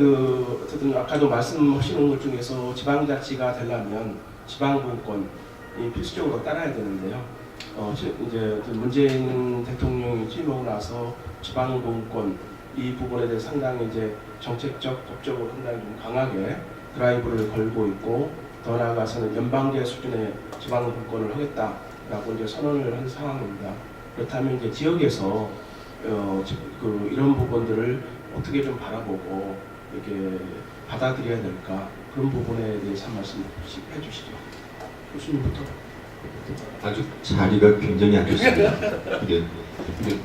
그 어쨌든 아까도 말씀하시는 것 중에서 지방자치가 되려면 지방분권이 필수적으로 따라야 되는데요. 어, 시- 이제 그 문재인 대통령이 취임하고 나서 지방분권 이 부분에 대해 상당히 이제 정책적, 법적으로 상당히 좀 강하게 드라이브를 걸고 있고 더 나아가서는 연방제 수준의 지방분권을 하겠다라고 이제 선언을 한 상황입니다. 그렇다면 이제 지역에서 어, 지- 그 이런 부분들을 어떻게 좀 바라보고 이렇게 받아들여야 될까 그런 부분에 대해서 한 말씀 혹시 해주시죠. 교수님부터. 아주 자리가 굉장히 안 좋습니다. 이게, 이게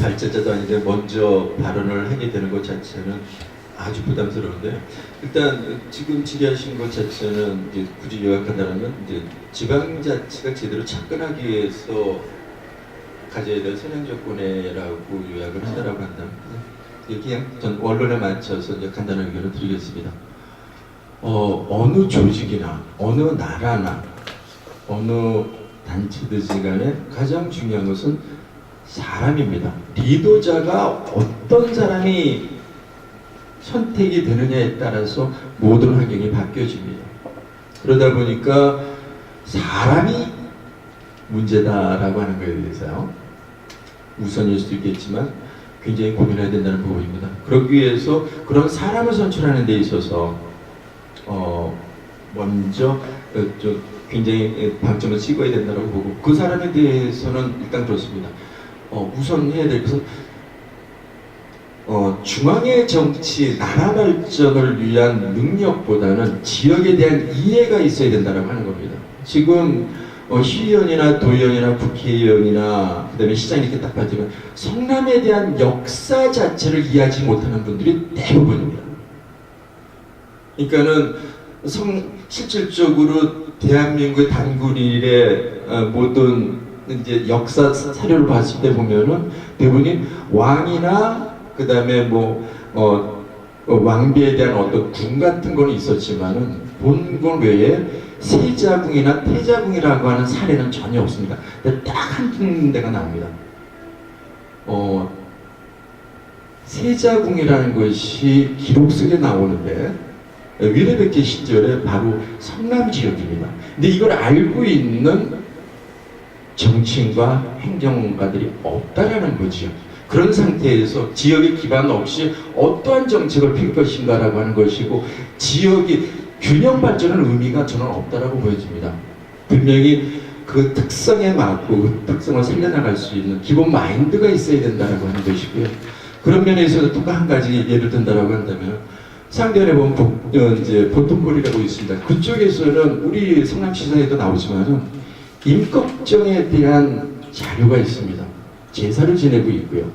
발제자도 아닌데 먼저 발언을 하게 되는 것 자체는 아주 부담스러운데 일단 지금 질의하신 것 자체는 이제 굳이 요약한다면 이제 지방자치가 제대로 접근하기 위해서 가져야 될 선행조건이라고 요약을 한다라고 한다면 그냥 전 원론에 맞춰서 이제 간단한 의견을 드리겠습니다. 어, 어느 조직이나 어느 나라나 어느 단체든지 간에 가장 중요한 것은 사람입니다. 리더자가 어떤 사람이 선택이 되느냐에 따라서 모든 환경이 바뀌어집니다. 그러다 보니까 사람이 문제다라고 하는 거에 대해서요. 우선일 수도 있겠지만 굉장히 고민해야 된다는 부분입니다. 그러기 위해서 그런 사람을 선출하는 데 있어서 어 먼저 어, 좀 굉장히 방점을 찍어야 된다고 보고 그 사람에 대해서는 일단 그렇습니다. 어, 우선 해야 될 것은 어, 중앙의 정치, 나라 발전을 위한 능력보다는 지역에 대한 이해가 있어야 된다고 하는 겁니다. 지금 어, 시의원이나 도의원이나 국회의원이나 그다음에 시장 이렇게 딱 봐지면 성남에 대한 역사 자체를 이해하지 못하는 분들이 대부분입니다. 그러니까는 성, 실질적으로 대한민국의 단군일의 어, 모든 이제 역사 사료를 봤을 때 보면은 대부분이 왕이나 그 다음에 뭐 어, 어, 왕비에 대한 어떤 궁 같은 거는 있었지만은 본건 외에 세자궁이나 태자궁이라고 하는 사례는 전혀 없습니다. 딱 한 군데가 나옵니다. 어, 세자궁이라는 것이 기록 속에 나오는데 위례백제 시절에 바로 성남 지역입니다. 근데 이걸 알고 있는 정치인과 행정가들이 없다라는 거지요. 그런 상태에서 지역의 기반 없이 어떠한 정책을 펼 것인가라고 하는 것이고 지역이 균형 발전의 의미가 저는 없다라고 보여집니다. 분명히 그 특성에 맞고 그 특성을 살려나갈 수 있는 기본 마인드가 있어야 된다라고 하는 것이고요. 그런 면에서 또한 가지 예를 든다라고 한다면 상대에 보면 보, 어, 이제 보통거리라고 있습니다. 그쪽에서는 우리 성남시사에도 나오지만은 임꺽정에 대한 자료가 있습니다. 제사를 지내고 있고요.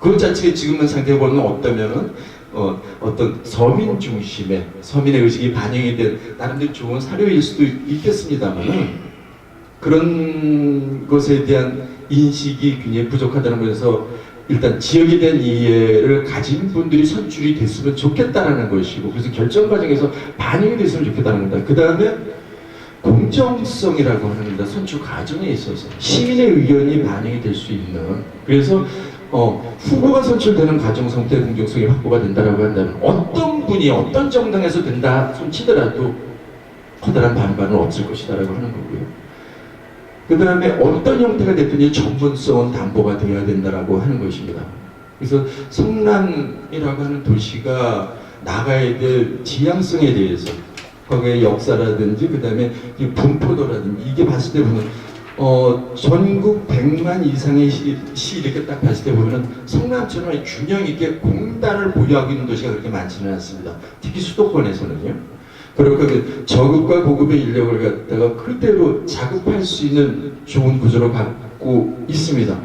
그 자체가 지금은 상대해 보면 어떠면은 어, 어떤 서민 중심의 서민의 의식이 반영이 된 나름대로 좋은 사료일 수도 있겠습니다만은 그런 것에 대한 인식이 굉장히 부족하다는 것에서 일단 지역에 대한 이해를 가진 분들이 선출이 됐으면 좋겠다라는 것이고 그래서 결정 과정에서 반영이 됐으면 좋겠다는 겁니다. 그 다음에 공정성이라고 합니다. 선출 과정에 있어서 시민의 의견이 반영이 될 수 있는 그래서 어, 후보가 선출되는 과정 상태 공정성이 확보가 된다라고 한다면 어떤 분이 어떤 정당에서 된다 손치더라도 커다란 반발은 없을 것이다라고 하는 거고요. 그 다음에 어떤 형태가 됐든지 전문성은 담보가 되어야 된다라고 하는 것입니다. 그래서 성남이라고 하는 도시가 나가야 될 지향성에 대해서 거기에 역사라든지 그 다음에 분포도라든지 이게 봤을 때 보면 어, 전국 100만 이상의 시, 시 이렇게 딱 봤을 때 보면은 성남처럼 균형 있게 공단을 보유하고 있는 도시가 그렇게 많지는 않습니다. 특히 수도권에서는요. 그리고 그 저급과 고급의 인력을 갖다가 그대로 자급할 수 있는 좋은 구조를 갖고 있습니다.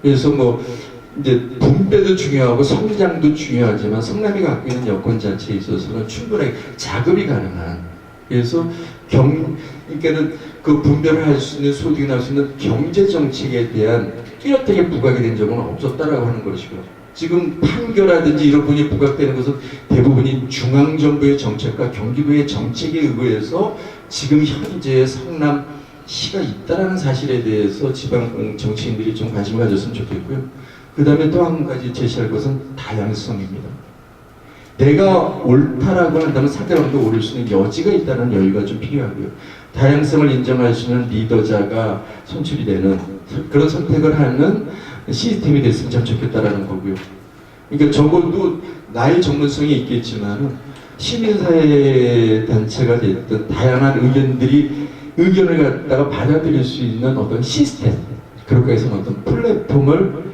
그래서 뭐 이제 분배도 중요하고 성장도 중요하지만 성남이 갖고 있는 여건 자체에 있어서는 충분하게 자급이 가능한 그래서 경 그러니까는 그 분배를 할수 있는 소득이 날 수 있는 경제 정책에 대한 뚜렷하게 부각이 된 적은 없었다라고 하는 것이고요. 지금 판교라든지 이런 분이 부각되는 것은 대부분이 중앙정부의 정책과 경기도의 정책에 의해서 지금 현재 성남 시가 있다라는 사실에 대해서 지방 정치인들이 좀 관심을 가졌으면 좋겠고요. 그 다음에 또 한 가지 제시할 것은 다양성입니다. 내가 옳다라고 한다면 상대방도 옳을 수 있는 여지가 있다는 여유가 좀 필요하고요. 다양성을 있는 리더자가 선출이 되는 그런 선택을 하는 시스템이 됐으면 참 좋겠다라는 거고요. 그러니까 적어도 나의 전문성이 있겠지만 시민사회 단체가 됐든 다양한 의견들이 의견을 갖다가 받아들일 수 있는 어떤 시스템 그렇게 해서 어떤 플랫폼을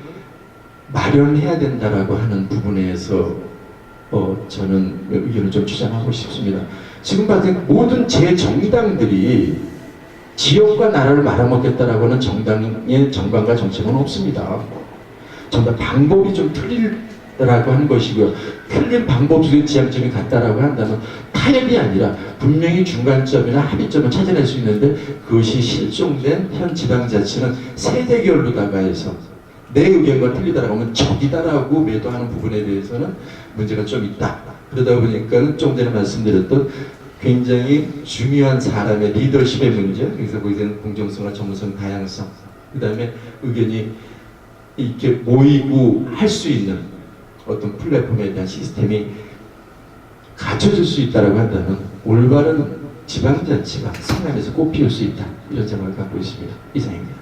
마련해야 된다라고 하는 부분에서 어, 저는 의견을 좀 주장하고 싶습니다. 지금 때 모든 제 정당들이 지역과 나라를 말아먹겠다라고 하는 정당의 정관과 정책은 없습니다. 정말 방법이 좀 틀리라고 하는 것이고요. 틀린 방법 속에 지향점이 같다라고 한다면 타협이 아니라 분명히 중간점이나 합의점을 찾아낼 수 있는데 그것이 실종된 현 지방자치는 세대결로 다가 해서 내 의견과 틀리다라고 하면 적이다라고 매도하는 부분에 대해서는 문제가 좀 있다. 그러다 보니까 좀 전에 말씀드렸던 굉장히 중요한 사람의 리더십의 문제, 그래서 거기서는 공정성과 전문성, 다양성, 그 다음에 의견이 이렇게 모이고 할 수 있는 어떤 플랫폼에 대한 시스템이 갖춰질 수 있다라고 한다면 올바른 지방자치가 성남에서 꽃피울 수 있다 이런 생각을 갖고 있습니다. 이상입니다.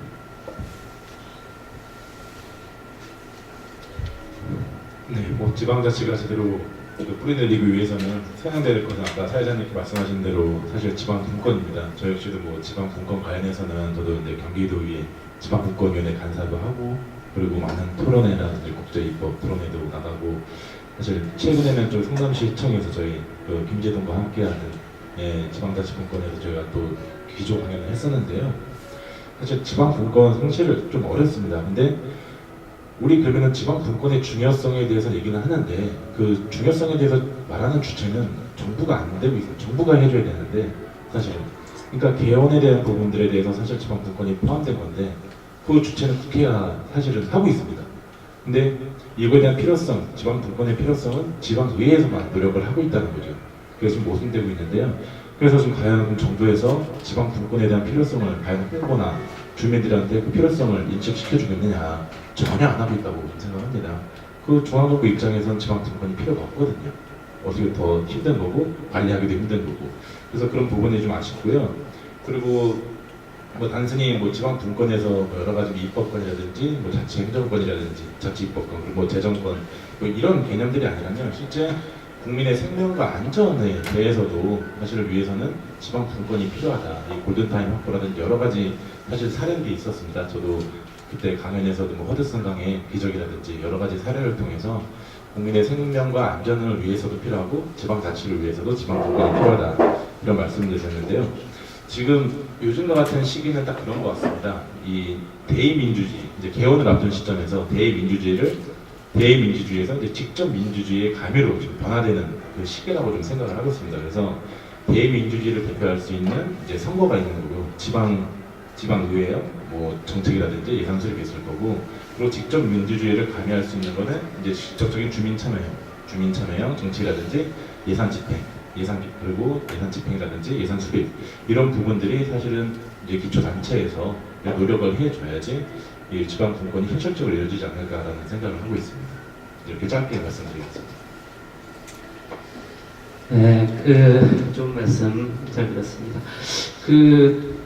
네, 뭐 지방자치가 제대로 그 뿌리내리기 위해서는 세양돼야 될 것은 아까 사회자님께 말씀하신 대로 사실 지방 분권입니다. 저 역시도 뭐 지방 분권 관련해서는 저도 이제 경기도의 지방 분권위원회 간사도 하고 그리고 많은 토론회라든지 국제 입법 토론회도 나가고 사실 최근에는 좀 성남시청에서 저희 그 김재동과 함께하는 예, 지방자치 분권에서 저희가 또 기조 강연을 했었는데요. 사실 지방 분권 성취를 좀 어렵습니다. 근데 우리 그러면 지방 분권의 중요성에 대해서 얘기는 하는데 그 중요성에 대해서 말하는 주체는 정부가 안 되고 있어요. 정부가 해줘야 되는데 사실 그러니까 개헌에 대한 부분들에 대해서 사실 지방 분권이 포함된 건데 그 주체는 국회가 사실은 하고 있습니다. 근데 이거에 대한 필요성, 지방 분권의 필요성은 지방 의회에서만 노력을 하고 있다는 거죠. 그래서 지금 모순되고 있는데요. 그래서 지금 과연 정부에서 지방 분권에 대한 필요성을 과연 홍보나 주민들한테 그 필요성을 인식시켜 주겠느냐 전혀 안 하고 있다고 생각합니다. 그 중앙정부 입장에선 지방 분권이 필요가 없거든요. 어떻게 더 힘든 거고 관리하기도 힘든 거고 그래서 그런 부분이 좀 아쉽고요. 그리고 뭐 단순히 뭐 지방 분권에서 뭐 여러 가지 입법권이라든지 뭐 자치 행정권이라든지 자치 입법권 그리고 뭐 재정권 뭐 이런 개념들이 아니라면 실제 국민의 생명과 안전에 대해서도 사실을 위해서는 지방 분권이 필요하다. 이 골든타임 확보라든지 여러 가지 사실 사례들이 있었습니다. 저도 그때 강연에서도 뭐 허드슨 강의 기적이라든지 여러 가지 사례를 통해서 국민의 생명과 안전을 위해서도 필요하고 지방 자치를 위해서도 지방 분권이 필요하다 이런 말씀을 드렸는데요. 지금 요즘과 같은 시기는 딱 그런 것 같습니다. 이 대의민주주의 이제 개헌을 앞둔 시점에서 대의민주주의를 대의민주주의에서 이제 직접 민주주의의 가미로 지금 변화되는 그 시기라고 좀 생각을 하고 있습니다. 그래서 대의민주주의를 대표할 수 있는 이제 선거가 있는 거고 지방 지방 의회요, 뭐 정책이라든지 예산 수립이 있을 거고 그리고 직접 민주주의를 가미할 수 있는 거는 이제 직접적인 주민 참여형, 주민 참여형 정책이라든지 예산 집행, 예산 기- 그리고 예산 집행이라든지 예산 수립 이런 부분들이 사실은 이제 기초 단체에서 노력을 해줘야지 이 지방 분권이 현실적으로 이루어지지 않을까라는 생각을 하고 있습니다. 이렇게 짧게 말씀드리겠습니다. 네, 그, 좀 말씀 잘 들었습니다. 그,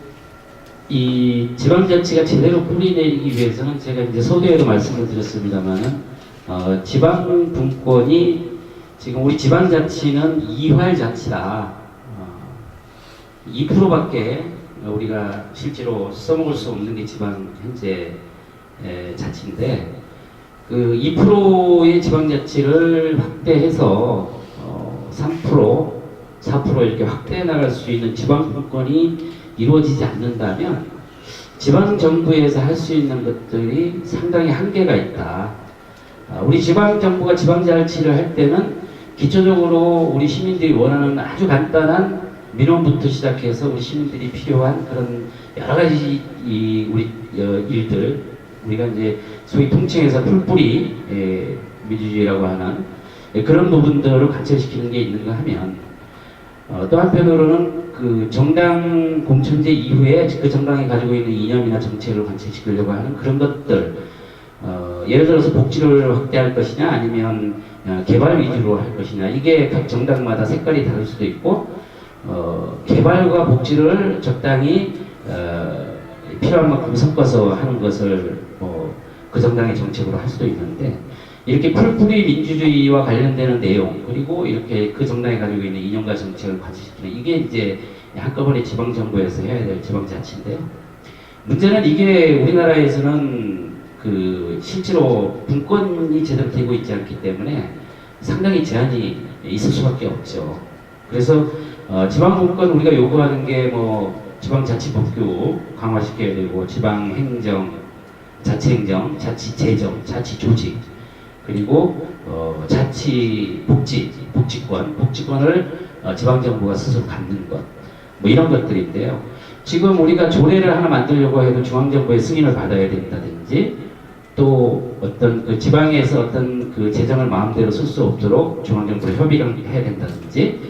이 지방자치가 제대로 뿌리내리기 위해서는 제가 이제 서두에도 말씀을 드렸습니다만은, 어, 지방분권이 지금 우리 지방자치는 이활자치다. 어, 2%밖에 우리가 실제로 써먹을 수 없는 게 지방 현재 에, 자치인데, 그 2%의 지방자치를 확대해서 어, 3%, 4% 이렇게 확대해 나갈 수 있는 지방 분권이 이루어지지 않는다면 지방 정부에서 할 수 있는 것들이 상당히 한계가 있다. 아, 우리 지방 정부가 지방 자치를 할 때는 기초적으로 우리 시민들이 원하는 아주 간단한 민원부터 시작해서 우리 시민들이 필요한 그런 여러 가지 이 우리 어, 일들 우리가 이제 소위 통칭해서 풀뿌리 예, 민주주의라고 하는 예, 그런 부분들을 관철시키는 게 있는가 하면 어, 또 한편으로는 그 정당 공천제 이후에 그 정당이 가지고 있는 이념이나 정책을 관철시키려고 하는 그런 것들 어, 예를 들어서 복지를 확대할 것이냐 아니면 어, 개발 위주로 할 것이냐 이게 각 정당마다 색깔이 다를 수도 있고 어, 개발과 복지를 적당히 어, 필요한 만큼 섞어서 하는 것을 뭐, 그 정당의 정책으로 할 수도 있는데 이렇게 풀뿌리 민주주의와 관련되는 내용 그리고 이렇게 그 정당이 가지고 있는 이념과 정책을 관철시키는 이게 이제 한꺼번에 지방정부에서 해야 될 지방자치인데요. 문제는 이게 우리나라에서는 그 실제로 분권이 제대로 되고 있지 않기 때문에 상당히 제한이 있을 수밖에 없죠. 그래서 어, 지방분권 우리가 요구하는 게 뭐 지방자치법규 강화시켜야 되고 지방행정, 자치행정, 자치재정, 자치조직 그리고 어, 자치 복지, 복지권, 복지권을 어, 지방 정부가 스스로 갖는 것, 뭐 이런 것들인데요. 지금 우리가 조례를 하나 만들려고 해도 중앙 정부의 승인을 받아야 된다든지 또 어떤 그 지방에서 어떤 그 재정을 마음대로 쓸 수 없도록 중앙 정부로 협의를 해야 된다든지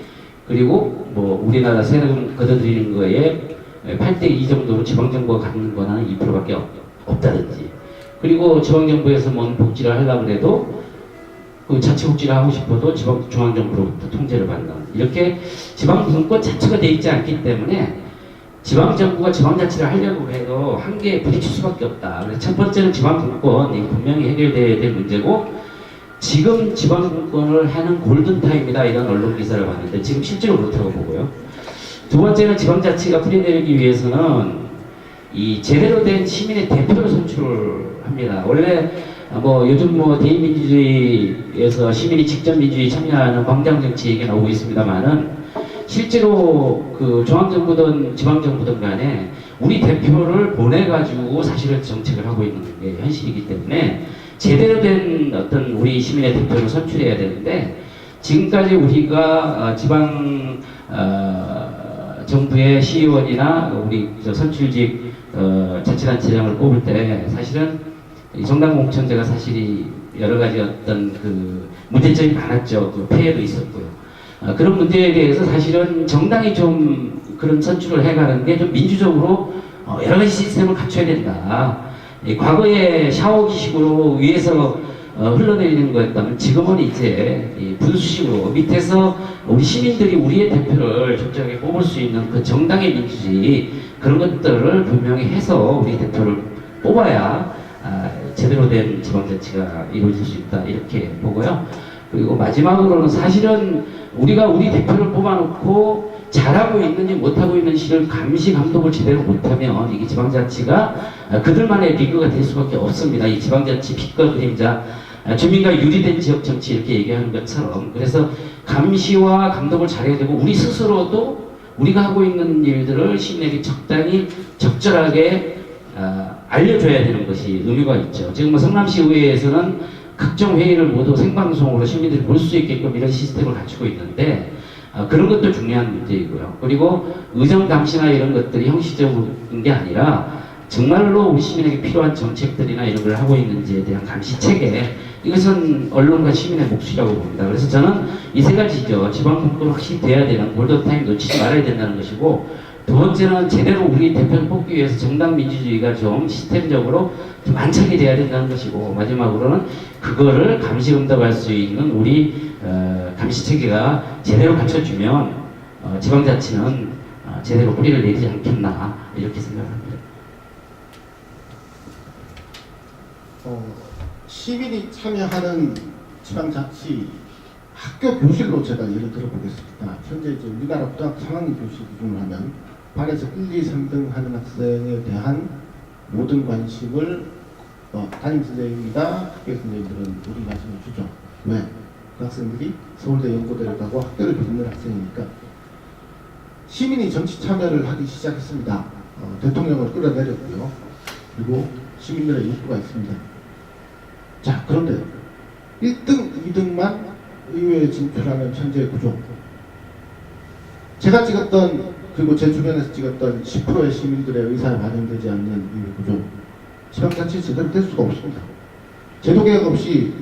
그리고 뭐 우리나라 세금 걷어들이는 거에 8대 2 정도로 지방 정부가 갖는 권한은 2%밖에 없, 없다든지 그리고 지방정부에서 뭔 복지를 하려고 해도 그 자치복지를 하고 싶어도 지방 중앙정부로부터 통제를 받는 이렇게 지방 분권 자체가 돼 있지 않기 때문에 지방정부가 지방자치를 하려고 해도 한계에 부딪힐 수밖에 없다. 그래서 첫 번째는 지방분권, 이 분명히 해결돼야 될 문제고, 지금 지방분권을 하는 골든타임이다. 이런 언론 기사를 봤는데, 지금 실제로 그렇다고 보고요. 두 번째는 지방자치가 풀이내기 위해서는 이 제대로 된 시민의 대표를 선출을 합니다. 원래 뭐 요즘 뭐 대의민주주의에서 시민이 직접 민주주의 참여하는 광장 정치 얘기가 나오고 있습니다만은 실제로 그 중앙정부든 지방정부든 간에 우리 대표를 보내가지고 사실은 정책을 하고 있는 게 현실이기 때문에 제대로 된 어떤 우리 시민의 대표를 선출해야 되는데 지금까지 우리가 어, 지방 어, 정부의 시의원이나 우리 저 선출직 어, 자치단체장을 뽑을 때 사실은 이 정당 공천제가 사실이 여러 가지 어떤 그 문제점이 많았죠. 그 폐해도 있었고요. 아, 그런 문제에 대해서 사실은 정당이 좀 그런 선출을 해가는 게 좀 민주적으로 어, 여러 가지 시스템을 갖춰야 된다. 이 과거에 샤워기식으로 위에서 어, 흘러내리는 거였다면 지금은 이제 이 분수식으로 밑에서 우리 시민들이 우리의 대표를 적절하게 뽑을 수 있는 그 정당의 민주주의 그런 것들을 분명히 해서 우리 대표를 뽑아야 아, 제대로 된 지방자치가 이루어질 수 있다 이렇게 보고요. 그리고 마지막으로는 사실은 우리가 우리 대표를 뽑아놓고 잘하고 있는지 못하고 있는지를 감시 감독을 제대로 못하면 이게 지방자치가 아, 그들만의 리그가 될 수밖에 없습니다. 이 지방자치 빛과 그림자 아, 주민과 유리된 지역 정치 이렇게 얘기하는 것처럼 그래서 감시와 감독을 잘해야 되고 우리 스스로도 우리가 하고 있는 일들을 시민에게 적당히 적절하게 아, 알려줘야 되는 것이 의미가 있죠. 지금 뭐 성남시 의회에서는 각종 회의를 모두 생방송으로 시민들이 볼 수 있게끔 이런 시스템을 갖추고 있는데 아, 그런 것도 중요한 문제이고요. 그리고 의정 감시나 이런 것들이 형식적인 게 아니라 정말로 우리 시민에게 필요한 정책들이나 이런 걸 하고 있는지에 대한 감시 체계 이것은 언론과 시민의 몫이라고 봅니다. 그래서 저는 이 세 가지죠. 지방분권 확실히 돼야 되는 골든타임 놓치지 말아야 된다는 것이고 두 번째는 제대로 우리 대표를 뽑기 위해서 정당 민주주의가 좀 시스템적으로 좀 안착이 돼야 된다는 것이고 마지막으로는 그거를 감시 응답할 수 있는 우리 어, 감시 체계가 제대로 갖춰주면 어, 지방자치는 어, 제대로 뿌리를 내리지 않겠나 이렇게 생각합니다. 어, 시민이 참여하는 지방자치 학교 교실로 제가 예를 들어보겠습니다. 현재 이제 우리나라 고등학교 3학년 교실 기준으로 하면 반에서 1, 2, 3등 하는 학생에 대한 모든 관심을 어, 담임 선생님이나 학교 선생님들은 모든 관심을 주죠. 왜? 그 학생들이 서울대 연고대를 가고 학교를 비는 학생이니까 시민이 정치 참여를 하기 시작했습니다. 어, 대통령을 끌어내렸고요. 그리고 시민들의 욕구가 있습니다. 자, 그런데 1등, 2등만 의회에 진출하는 현재 구조. 제가 찍었던, 그리고 제 주변에서 찍었던 10%의 시민들의 의사가 반영되지 않는 의회 구조. 지방자치 제대로 될 수가 없습니다. 제도 개혁 없이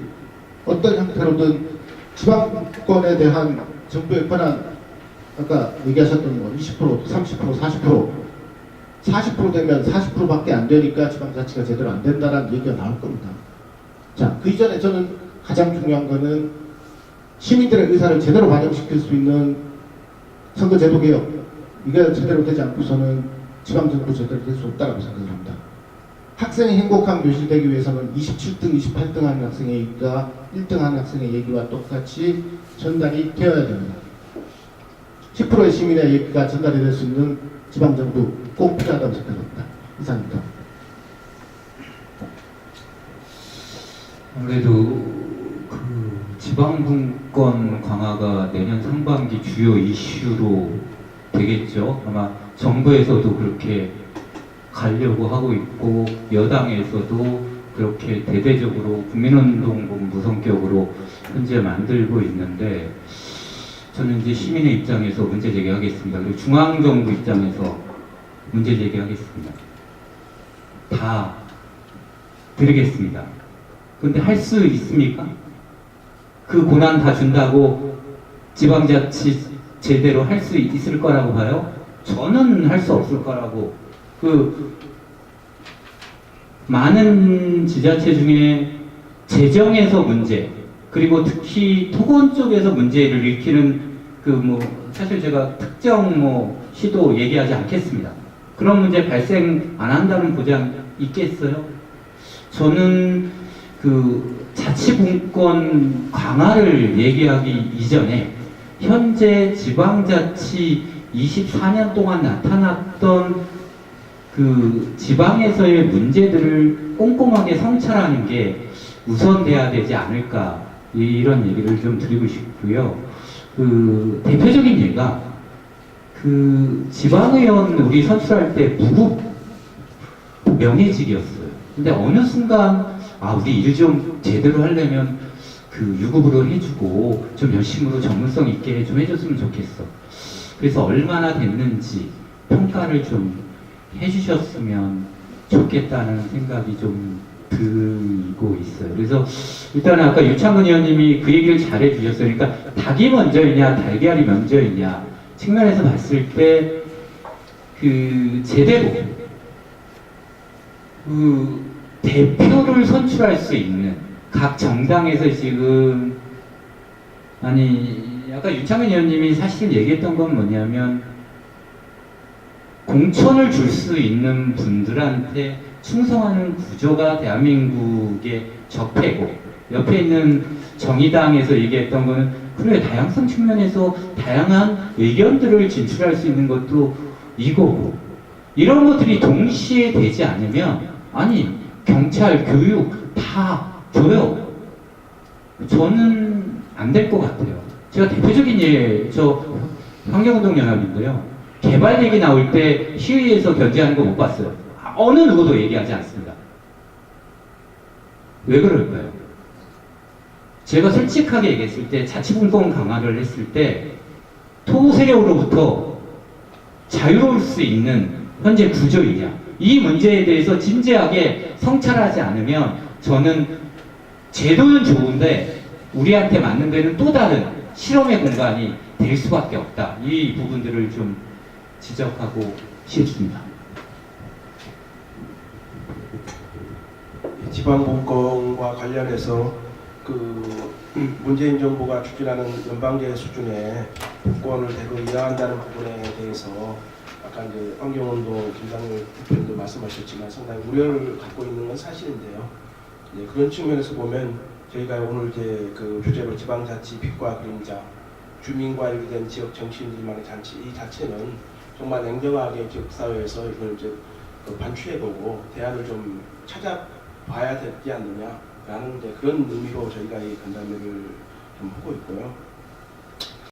어떤 형태로든 지방권에 대한 정부의 권한, 아까 얘기하셨던 뭐 20%, 30%, 40%, 40% 되면 40%밖에 안 되니까 지방자치가 제대로 안 된다는 얘기가 나올 겁니다. 자, 그 이전에 저는 가장 중요한 거는 시민들의 의사를 제대로 반영시킬 수 있는 선거제도 개혁 이게 제대로 되지 않고서는 지방정부 제대로 될 수 없다고 생각을 합니다. 학생이 행복한 교실 되기 위해서는 27등, 28등 하는 학생의 얘기가 1등 하는 학생의 얘기와 똑같이 전달이 되어야 됩니다. 10%의 시민의 얘기가 전달이 될 수 있는 지방정부 꼭 필요하다고 생각합니다. 이상입니다. 아무래도 그 지방분권 강화가 내년 상반기 주요 이슈로 되겠죠. 아마 정부에서도 그렇게 가려고 하고 있고 여당에서도 그렇게 대대적으로 국민운동본부 성격으로 현재 만들고 있는데 저는 이제 시민의 입장에서 문제 제기하겠습니다. 그리고 중앙정부 입장에서 문제 제기하겠습니다. 다 드리겠습니다. 근데 할 수 있습니까? 그 고난 다 준다고 지방자치 제대로 할 수 있을 거라고 봐요? 저는 할 수 없을 거라고. 그 많은 지자체 중에 재정에서 문제 그리고 특히 토건 쪽에서 문제를 일으키는 그 뭐 사실 제가 특정 뭐 시도 얘기하지 않겠습니다. 그런 문제 발생 안 한다는 보장 있겠어요? 저는 그 자치분권 강화를 얘기하기 이전에 현재 지방자치 24년 동안 나타났던 그 지방에서의 문제들을 꼼꼼하게 성찰하는 게 우선돼야 되지 않을까 이런 얘기를 좀 드리고 싶고요. 그 대표적인 예가 그 지방의원 우리 선출할 때 무급 명예직이었어요. 근데 어느 순간 아 우리 일 좀 제대로 하려면 그 유급으로 해주고 좀 열심으로 전문성 있게 좀 해줬으면 좋겠어. 그래서 얼마나 됐는지 평가를 좀 해주셨으면 좋겠다는 생각이 좀 들고 있어요. 그래서 일단 아까 유창근 의원님이 그 얘기를 잘 해주셨어요. 그러니까 닭이 먼저이냐 달걀이 먼저이냐 측면에서 봤을 때 그 제대로 그 대표를 선출할 수 있는 각 정당에서 지금 아니 아까 유창근 의원님이 사실 얘기했던 건 뭐냐면 공천을 줄 수 있는 분들한테 충성하는 구조가 대한민국의 적폐고 옆에 있는 정의당에서 얘기했던 거는 그래 다양성 측면에서 다양한 의견들을 진출할 수 있는 것도 이거고. 이런 것들이 동시에 되지 않으면 아니 경찰 교육 다 줘요 저는 안 될 것 같아요 제가 대표적인 예, 저 환경운동연합인데요 개발 얘기 나올 때 시의에서 견제하는 거 못 봤어요. 아, 어느 누구도 얘기하지 않습니다. 왜 그럴까요? 제가 솔직하게 얘기했을 때 자치분권 강화를 했을 때 토세력으로부터 자유로울 수 있는 현재 구조이냐 이 문제에 대해서 진지하게 성찰하지 않으면 저는 제도는 좋은데 우리한테 맞는 데는 또 다른 실험의 공간이 될 수밖에 없다. 이 부분들을 좀 지적하고 싶습니다. 지방분권과 관련해서 그 문재인 정부가 추진하는 연방제 수준의 분권을 대거 이어한다는 부분에 대해서 아까 이제 환경운동 김상률 대표님도 말씀하셨지만 상당히 우려를 갖고 있는 건 사실인데요. 네, 그런 측면에서 보면 저희가 오늘 이제 그 주제로 지방자치 빛과 그림자 주민과 연계된 지역 정치인들만의 잔치 이 자체는 정말 냉정하게 지역 사회에서 이걸 이제 그 반추해보고 대안을 좀 찾아봐야 되지 않느냐라는 이제 그런 의미로 저희가 이 간담회를 좀 하고 있고요.